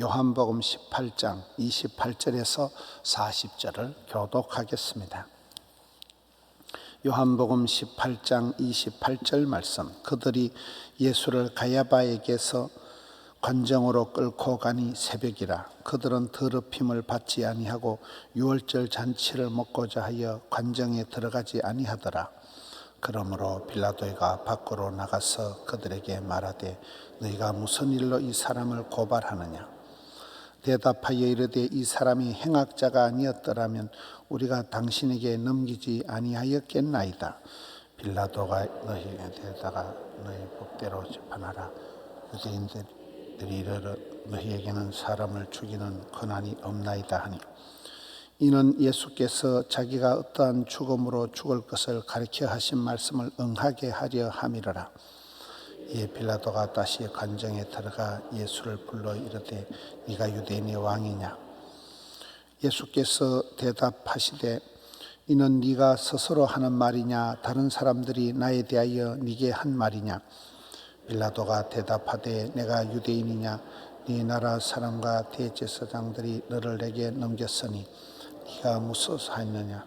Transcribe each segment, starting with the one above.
요한복음 18장 28절에서 40절을 교독하겠습니다. 요한복음 18장 28절 말씀. 그들이 예수를 가야바에게서 관정으로 끌고 가니 새벽이라. 그들은 더럽힘을 받지 아니하고 유월절 잔치를 먹고자 하여 관정에 들어가지 아니하더라. 그러므로 빌라도가 밖으로 나가서 그들에게 말하되 너희가 무슨 일로 이 사람을 고발하느냐 대답하여 이르되 이 사람이 행악자가 아니었더라면 우리가 당신에게 넘기지 아니하였겠나이다 빌라도가 너희에게 대다가 너희 법대로 재판하라 유대인들이 이르러 너희에게는 사람을 죽이는 권한이 없나이다 하니 이는 예수께서 자기가 어떠한 죽음으로 죽을 것을 가르쳐 하신 말씀을 응하게 하려 함이로라. 이에 빌라도가 다시 관정에 들어가 예수를 불러 이르되 네가 유대인의 왕이냐? 예수께서 대답하시되 이는 네가 스스로 하는 말이냐? 다른 사람들이 나에 대하여 네게 한 말이냐? 빌라도가 대답하되 내가 유대인이냐? 네 나라 사람과 대제사장들이 너를 내게 넘겼으니 네가 무엇을 하느냐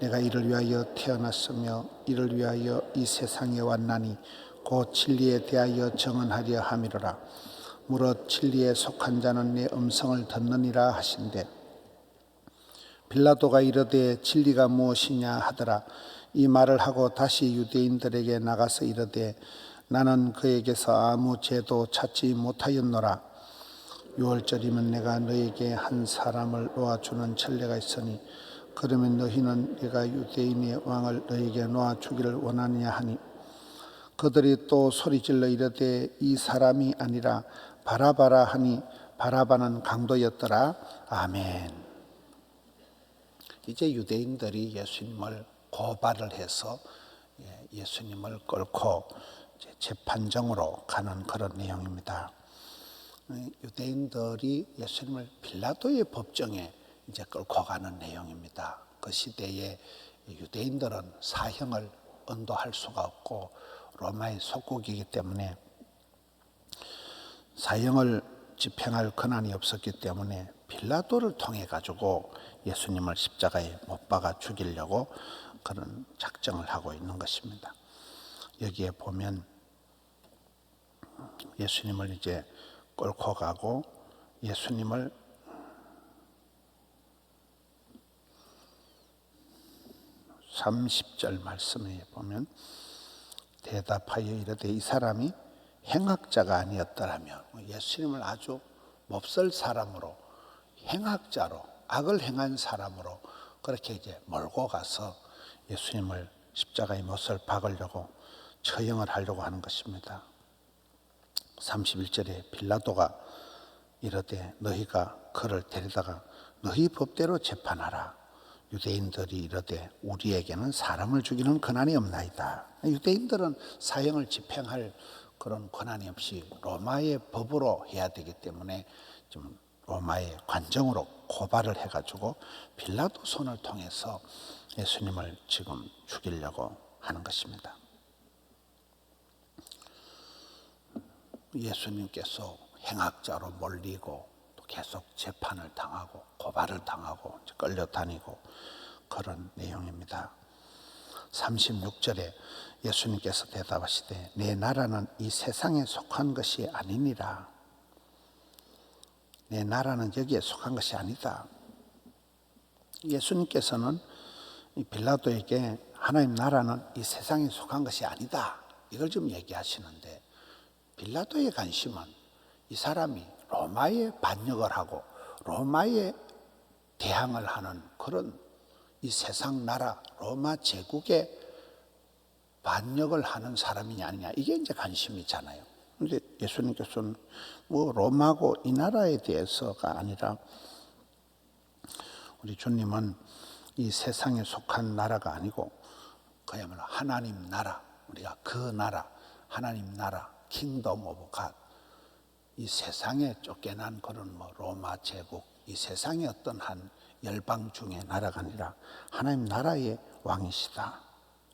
내가 이를 위하여 태어났으며 이를 위하여 이 세상에 왔나니 곧 진리에 대하여 정언하려 함이로라. 무릇 진리에 속한 자는 내 음성을 듣느니라 하신대. 빌라도가 이르되 진리가 무엇이냐 하더라. 이 말을 하고 다시 유대인들에게 나가서 이르되 나는 그에게서 아무 죄도 찾지 못하였노라. 유월절이면 내가 너에게 한 사람을 놓아주는 천례가 있으니 그러면 너희는 네가 유대인의 왕을 너에게 놓아 주기를 원하느냐 하니 그들이 또 소리질러 이르되 이 사람이 아니라 바라바라 하니 바라바는 강도였더라 아멘 이제 유대인들이 예수님을 고발을 해서 예, 예수님을 끌고 재판정으로 가는 그런 내용입니다. 유대인들이 예수님을 빌라도의 법정에 이제 끌고 가는 내용입니다. 그 시대에 유대인들은 사형을 언도할 수가 없고 로마의 속국이기 때문에 사형을 집행할 권한이 없었기 때문에 빌라도를 통해 가지고 예수님을 십자가에 못 박아 죽이려고 그런 작정을 하고 있는 것입니다. 여기에 보면 예수님을 이제 끌고 가고 예수님을 삼십절 말씀에 보면 대답하여 이르되 이 사람이 행악자가 아니었더라면 예수님을 아주 몹쓸 사람으로 행악자로 악을 행한 사람으로 그렇게 이제 몰고 가서 예수님을 십자가의 못을 박으려고 처형을 하려고 하는 것입니다. 31절에 빌라도가 이르되 너희가 그를 데려다가 너희 법대로 재판하라. 유대인들이 이르되 우리에게는 사람을 죽이는 권한이 없나이다. 유대인들은 사형을 집행할 그런 권한이 없이 로마의 법으로 해야 되기 때문에 좀 로마의 관정으로 고발을 해가지고 빌라도 손을 통해서 예수님을 지금 죽이려고 하는 것입니다. 예수님께서 행악자로 몰리고 또 계속 재판을 당하고 고발을 당하고 끌려 다니고 그런 내용입니다. 36절에 예수님께서 대답하시되 내 나라는 이 세상에 속한 것이 아니니라. 내 나라는 여기에 속한 것이 아니다. 예수님께서는 빌라도에게 하나님 나라는 이 세상에 속한 것이 아니다. 이걸 좀 얘기하시는데 빌라도의 관심은 이 사람이 로마에 반역을 하고 로마에 대항을 하는 그런 이 세상 나라 로마 제국에 반역을 하는 사람이냐 아니냐 이게 이제 관심이잖아요. 근데 예수님께서는 뭐 로마고 이 나라에 대해서가 아니라 우리 주님은 이 세상에 속한 나라가 아니고 그야말로 하나님 나라, 우리가 그 나라, 하나님 나라, 킹덤 오브 갓. 이 세상에 쫓겨난 그런 뭐 로마 제국, 이 세상의 어떤 한 열방 중의 나라가 아니라 하나님 나라의 왕이시다.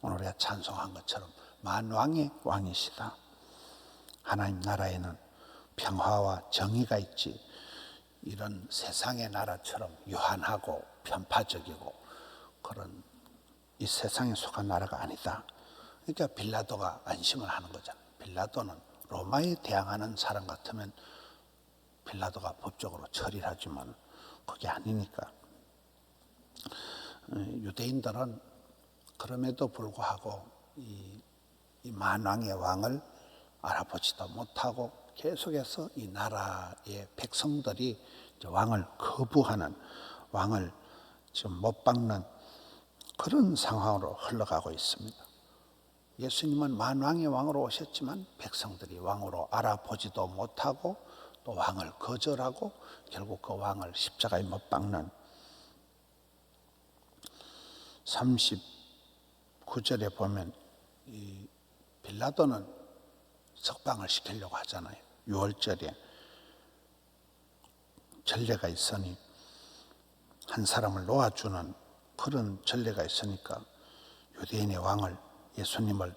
오늘 우리가 찬송한 것처럼 만왕의 왕이시다. 하나님 나라에는 평화와 정의가 있지 이런 세상의 나라처럼 유한하고 편파적이고 그런 이 세상에 속한 나라가 아니다. 그러니까 빌라도가 안심을 하는 거잖아. 빌라도는 로마에 대항하는 사람 같으면 빌라도가 법적으로 처리를 하지만 그게 아니니까 어, 유대인들은 그럼에도 불구하고 이, 이 만왕의 왕을 알아보지도 못하고 계속해서 이 나라의 백성들이 왕을 거부하는 왕을 지금 못 박는 그런 상황으로 흘러가고 있습니다. 예수님은 만왕의 왕으로 오셨지만 백성들이 왕으로 알아보지도 못하고 또 왕을 거절하고 결국 그 왕을 십자가에 못 박는 39절에 보면 이 빌라도는 석방을 시키려고 하잖아요. 6월절에 전례가 있으니 한 사람을 놓아주는 그런 전례가 있으니까 유대인의 왕을 예수님을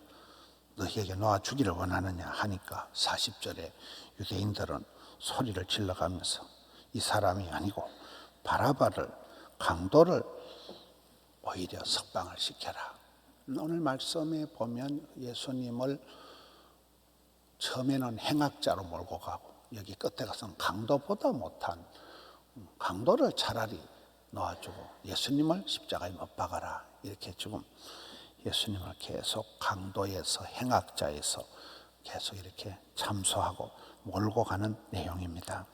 너희에게 놓아주기를 원하느냐 하니까 40절에 유대인들은 소리를 질러가면서 이 사람이 아니고 바라바를 강도를 오히려 석방을 시켜라. 오늘 말씀에 보면 예수님을 처음에는 행악자로 몰고 가고 여기 끝에 가서는 강도보다 못한 강도를 차라리 놓아주고 예수님을 십자가에 못 박아라 이렇게 지금 예수님을 계속 강도에서 행악자에서 계속 이렇게 참소하고 몰고 가는 내용입니다.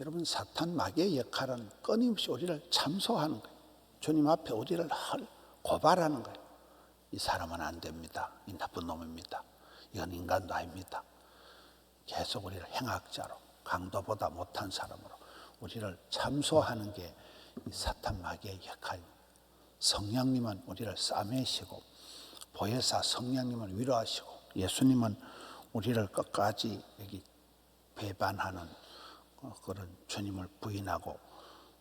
여러분 사탄 마귀의 역할은 끊임없이 우리를 참소하는 거예요. 주님 앞에 우리를 고발하는 거예요. 이 사람은 안 됩니다. 이 나쁜 놈입니다. 이건 인간도 아닙니다. 계속 우리를 행악자로 강도보다 못한 사람으로 우리를 참소하는 게 사탄 마귀의 역할입니다. 성령님은 우리를 싸매시고 보혜사 성령님은 위로하시고 예수님은 우리를 끝까지 여기 배반하는 그런 주님을 부인하고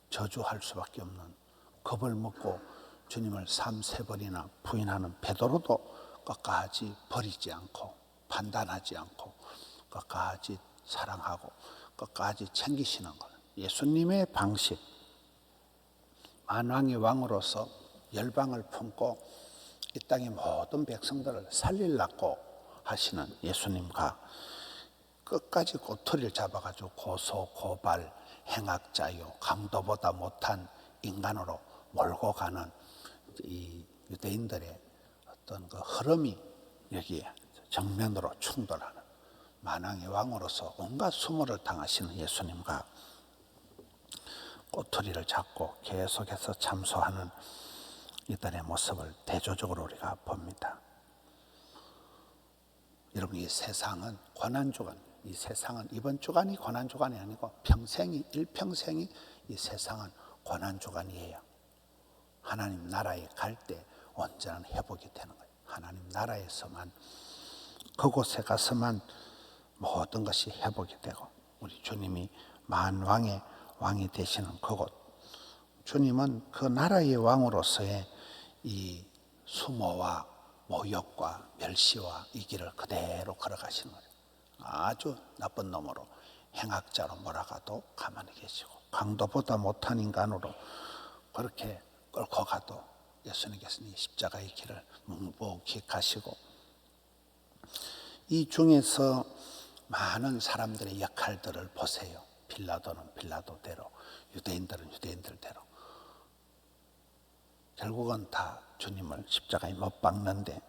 저주할 수밖에 없는 겁을 먹고 주님을 삼세 번이나 부인하는 베드로도 끝까지 버리지 않고 판단하지 않고 끝까지 사랑하고 끝까지 챙기시는 것. 예수님의 방식. 만왕의 왕으로서 열방을 품고 이 땅의 모든 백성들을 살릴라고 하시는 예수님과 끝까지 꼬투리를 잡아가지고 고소, 고발, 행악자요, 강도보다 못한 인간으로 몰고 가는 이 유대인들의 어떤 그 흐름이 여기에 정면으로 충돌하는 만왕의 왕으로서 온갖 수모를 당하시는 예수님과 꼬투리를 잡고 계속해서 참소하는 이들의 모습을 대조적으로 우리가 봅니다. 여러분 이 세상은 고난 주간, 이 세상은 이번 주간이 고난 주간이 아니고 평생이 일평생이 이 세상은 고난 주간이에요. 하나님 나라에 갈 때 언제나 회복이 되는 거예요. 하나님 나라에서만 그곳에 가서만 모든 것이 회복이 되고 우리 주님이 만 왕의 왕이 되시는 그곳 주님은 그 나라의 왕으로서의 이 수모와 모욕과 멸시와 이 길을 그대로 걸어가시는 거예요. 아주 나쁜 놈으로 행악자로 몰아가도 가만히 계시고 강도보다 못한 인간으로 그렇게 끌고 가도 예수님께서는 십자가의 길을 묵묵히 가시고 이 중에서 많은 사람들의 역할들을 보세요. 빌라도는 빌라도대로, 유대인들은 유대인들대로. 결국은 다 주님을 십자가에 못 박는데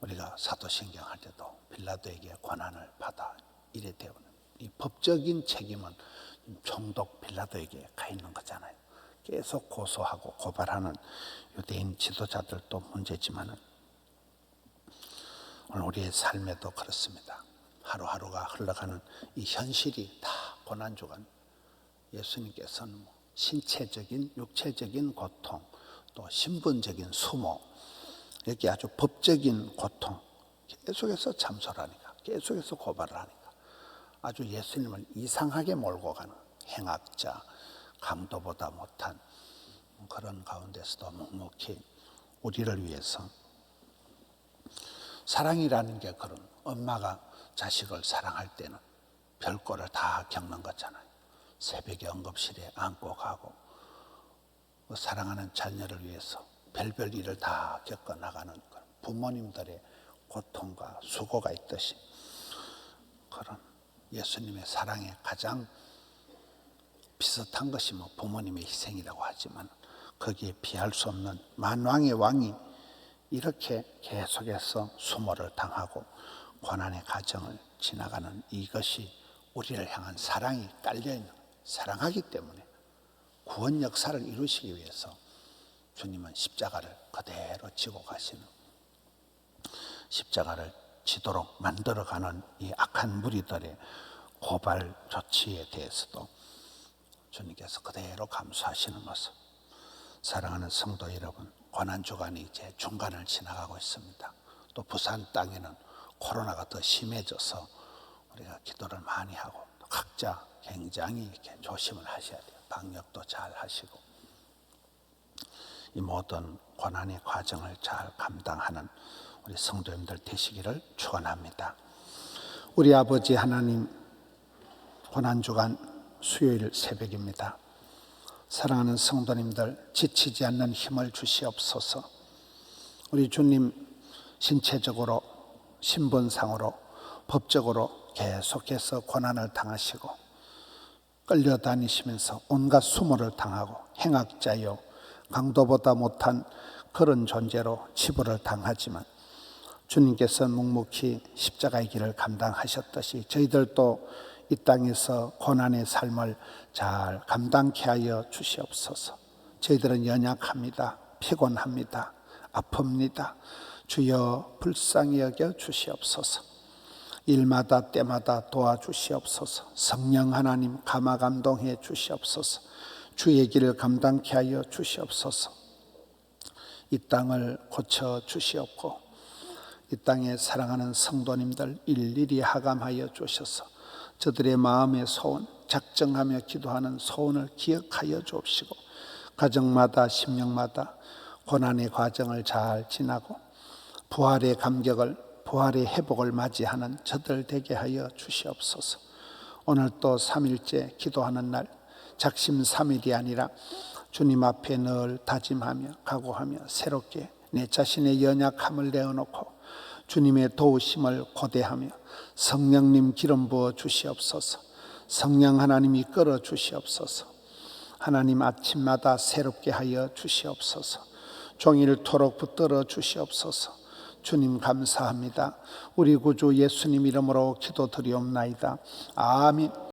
우리가 사도신경 할 때도 빌라도에게 권한을 받아 이래 되는 이 법적인 책임은 총독 빌라도에게 가 있는 거잖아요. 계속 고소하고 고발하는 유대인 지도자들도 문제지만은 오늘 우리의 삶에도 그렇습니다. 하루하루가 흘러가는 이 현실이 다 고난 주간 예수님께서는 뭐 신체적인 육체적인 고통 또 신분적인 수모 이렇게 아주 법적인 고통 계속해서 참소하니까 계속해서 고발을 하니까 아주 예수님을 이상하게 몰고 가는 행악자 강도보다 못한 그런 가운데서도 묵묵히 우리를 위해서 사랑이라는 게 그런 엄마가 자식을 사랑할 때는 별거를 다 겪는 거잖아요. 새벽에 응급실에 안고 가고 그 사랑하는 자녀를 위해서 별별 일을 다 겪어 나가는 그런 부모님들의 고통과 수고가 있듯이 그런 예수님의 사랑에 가장 비슷한 것이 뭐 부모님의 희생이라고 하지만 거기에 비할 수 없는 만왕의 왕이 이렇게 계속해서 수모를 당하고 고난의 과정을 지나가는 이것이 우리를 향한 사랑이 깔려 있는 사랑하기 때문에 구원 역사를 이루시기 위해서 주님은 십자가를 그대로 지고 가시는 십자가를 지도록 만들어가는 이 악한 무리들의 고발 조치에 대해서도 주님께서 그대로 감수하시는 모습. 사랑하는 성도 여러분, 고난 주간이 이제 중간을 지나가고 있습니다. 또 부산 땅에는 코로나가 더 심해져서 우리가 기도를 많이 하고 또 각자 굉장히 이렇게 조심을 하셔야 돼요. 방역도 잘 하시고 이 모든 고난의 과정을 잘 감당하는 우리 성도님들 되시기를 축원합니다. 우리 아버지 하나님 고난 주간 수요일 새벽입니다. 사랑하는 성도님들 지치지 않는 힘을 주시옵소서. 우리 주님 신체적으로 신분상으로 법적으로 계속해서 고난을 당하시고 끌려다니시면서 온갖 수모를 당하고 행악자요 강도보다 못한 그런 존재로 치부를 당하지만 주님께서 묵묵히 십자가의 길을 감당하셨듯이 저희들도 이 땅에서 고난의 삶을 잘 감당케 하여 주시옵소서. 저희들은 연약합니다. 피곤합니다. 아픕니다. 주여 불쌍히 여겨 주시옵소서. 일마다 때마다 도와주시옵소서. 성령 하나님 감화 감동해 주시옵소서. 주의 길을 감당케 하여 주시옵소서. 이 땅을 고쳐 주시옵고 이 땅에 사랑하는 성도님들 일일이 하감하여 주셔서 저들의 마음의 소원, 작정하며 기도하는 소원을 기억하여 주옵시고 가정마다 심령마다 고난의 과정을 잘 지나고 부활의 감격을 부활의 회복을 맞이하는 저들 되게 하여 주시옵소서. 오늘 또 3일째 기도하는 날 작심 3일이 아니라 주님 앞에 늘 다짐하며 각오하며 새롭게 내 자신의 연약함을 내어놓고 주님의 도우심을 고대하며 성령님 기름 부어 주시옵소서. 성령 하나님이 끌어 주시옵소서. 하나님 아침마다 새롭게 하여 주시옵소서. 종일토록 붙들어 주시옵소서. 주님 감사합니다. 우리 구주 예수님 이름으로 기도드리옵나이다. 아멘.